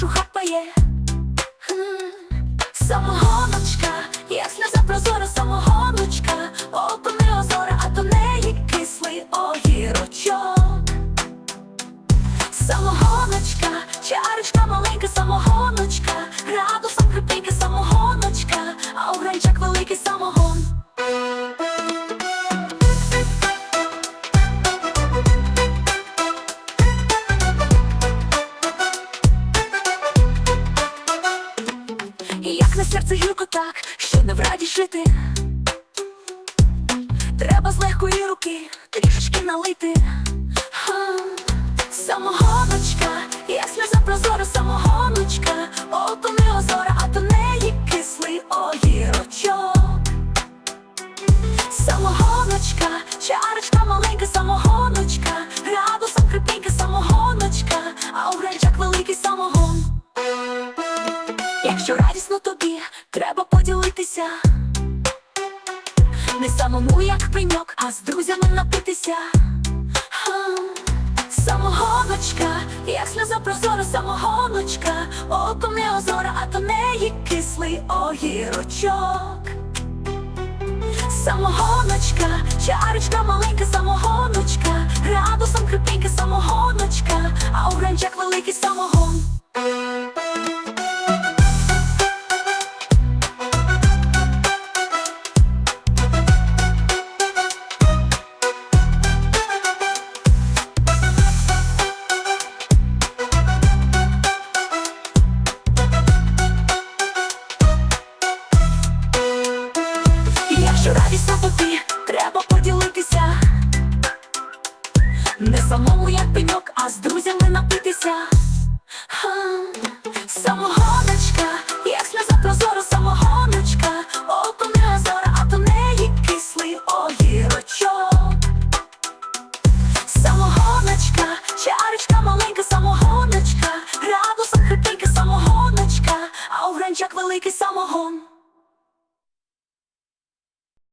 душу хапає, самогоночка, ясна запрозора самогоночка, око не озора, а то неї кислий огірочок. Самогоночка, чарочка маленька самогоночка серце гірко так, що не в раді жити. Треба з легкої руки трішечки налити. Ха. Самогоночка, як сльоза прозора, самогоночка, ото Якщо тобі, треба поділитися. Не самому, як пеньок, а з друзями напитися. Самогоночка, як сльоза прозора, самогоночка, оком не озора, а до неї кислий огірочок. Самогоночка, чарочка маленька, самогоночка, градусом крепенька самогоночка, тобі, треба поділитися. Не самому, як пеньок, а з друзями напитися. Самогоночка,